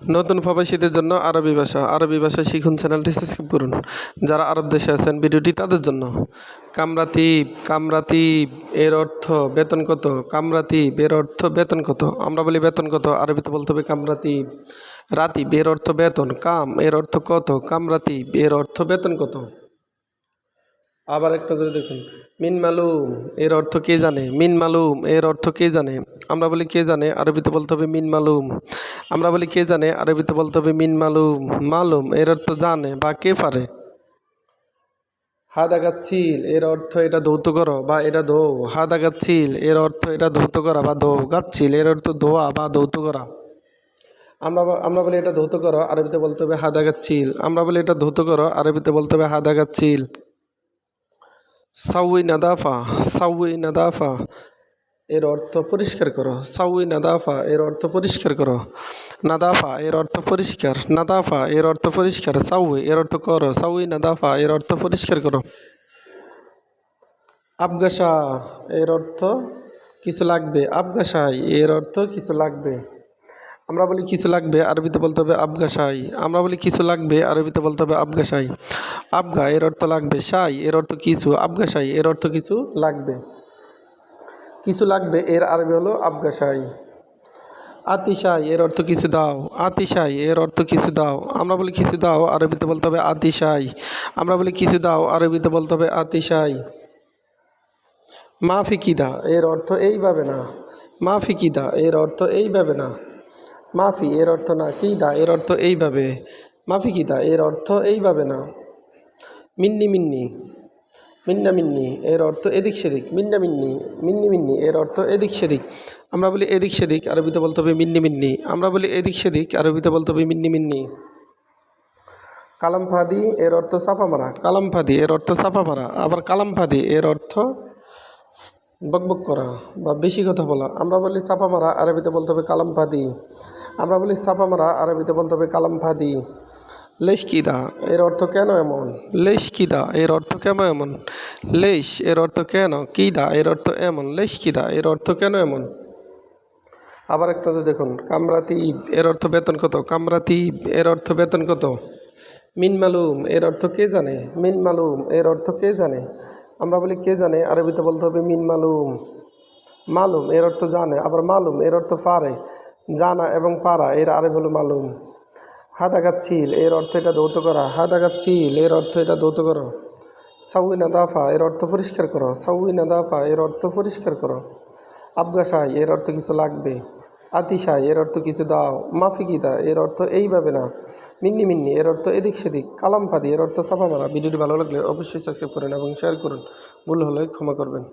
নতুন প্রবাসীদের জন্য আরবি ভাষা। আরবি ভাষা শিখুন চ্যানেলটি সাবস্ক্রাইব করুন। যারা আরব দেশে আছেন, ভিডিওটি তাদের জন্য। কামরাতিব কামরাতিব এর অর্থ বেতন কত? কামরাতিব এর অর্থ বেতন কত? আমরা বলি বেতন কত? আরবিতে বলতে হবে কামরাতিব রাতিব এর অর্থ বেতন। কাম এর অর্থ কত? কামরাতিব এর অর্থ বেতন কত? আবার একটা ধরে দেখুন। মিন মালুম, এর অর্থ কে জানে? মিন মালুম, এর অর্থ কে জানে? আমরা বলি কে জানে? আরবিতে বলতে হবে মিন মালুম। আমরা বলি কে জানে? আরবিতে বলতে হবে মিন মালুম। মালুম, এর অর্থ জানে বা কে পারে? হাদা গাচ্ছিল এর অর্থ এটা ধৌত করো বা এটা ধো। হাদা গাচ্ছিল এর অর্থ এটা ধৌত করা বা ধো। গাচ্ছিল এর অর্থ ধোয়া বা ধৌত করা। আমরা আমরা বলি এটা ধৌত করো, আরবিতে বলতে হবে হাদা গাচ্ছিল আমরা বলি এটা ধৌত করো, আরবিতে বলতে হবে হাদা গাচ্ছিল সাউই নাদাফা সাউই নাদাফা, এর অর্থ পরিষ্কার করো। সাউই নাদাফা, এর অর্থ পরিষ্কার করো। নাদাফা, এর অর্থ পরিষ্কার। নাদাফা, এর অর্থ পরিষ্কার। সাউই, এর অর্থ করো। সাউই নাদাফা, এর অর্থ পরিষ্কার করো। আবগাসা, এর অর্থ কিছু লাগবে। আবগাসাই, এর অর্থ কিছু লাগবে। আমরা বলি কিছু লাগবে, আরবিতে বলতে হবে আবগাসাই আমরা বলি কিছু লাগবে, আরবিতে বলতে হবে আবগাসাই আবগা এর অর্থ লাগবে, সাই এর অর্থ কিছু আবগাসাই এর অর্থ কিছু লাগবে। কিছু লাগবে, এর আরবি হলো আবগাসাই আতিশাই এর অর্থ কিছু দাও, আতিশাই এর অর্থ কিছু দাও। আমরা বলি কিছু দাও, আরবিতে বলতে হবে আতিশাই। আমরা বলি কিছু দাও, আরবিতে বলতে হবে আতিশাই। মাফি কিদা এর অর্থ এইভাবে না। মা ফিকিদা এর অর্থ এইভাবে না। মাফি, এর অর্থ না, কি দা? এর অর্থ এইভাবে, মাফি কি দা? এর অর্থ এইভাবে না। মিন্নি মিন্নি, মিন্না মিন্নি, এর অর্থ এদিক সেদিক, মিন্না মিন্নি মিন্নি মিন্নি, এর অর্থ এদিক সেদিক। আমরা বলি এদিক সেদিক, আরবিতে বলতে হবে মিন্নি মিন্নি। আমরা বলি এদিক সেদিক, আরবিতে বলতে হবে মিন্নি মিন্নি। কালাম কালামফাদি, এর অর্থ চাপা মারা। কালাম কালামফাদি, এর অর্থ চাপা মারা। আবার কালাম কালামফাদি, এর অর্থ বকবক করা বা বেশি কথা বলা। আমরা বলি চাপা মারা, আরবিতে বলতে হবে কালাম কালামফাদি। আমরা বলি চাপা মারা আরবিতে বলতে হবে কালামফাদি লেশ কিদা এর অর্থ কেন এমন লেশ কিদা এর অর্থ কেন এমন লেশ এর অর্থ কেন কিদা এর অর্থ এমন লেশ কিদা এর অর্থ কেন এমন আবার একটা তো দেখুন কামরাতি এর অর্থ বেতন কত কামরাতি এর অর্থ বেতন কত মিন মালুম এর অর্থ কে জানে মিন মালুম এর অর্থ কে জানে আমরা বলি কে জানে আরবিতে বলতে হবে মিন মালুম মালুম এর অর্থ জানে আবার মালুম এর অর্থ পারে জানা এবং পারা, এর আরবি হলো মালুম। হাদা গাচ্ছিল এর অর্থ এটা দৌত করা। হাদা গাচ্ছিল এর অর্থ এটা দৌত করো। সাউই নাদাফা এর অর্থ পরিষ্কার করো। সাউই নাদাফা এর অর্থ পরিষ্কার করো। আবগাসাই এর অর্থ কিছু লাগবে। আতিশাই, এর অর্থ কিছু দাও। মাফিকিদা, এর অর্থ এইভাবে না। মিন্নি মিন্নি, এর অর্থ এদিক সেদিক। কালামফাদি, এর অর্থ ছাপা মারা ভিডিওটি ভালো লাগলে অবশ্যই সাবস্ক্রাইব করুন এবং শেয়ার করুন। ভুল হলে ক্ষমা করবেন।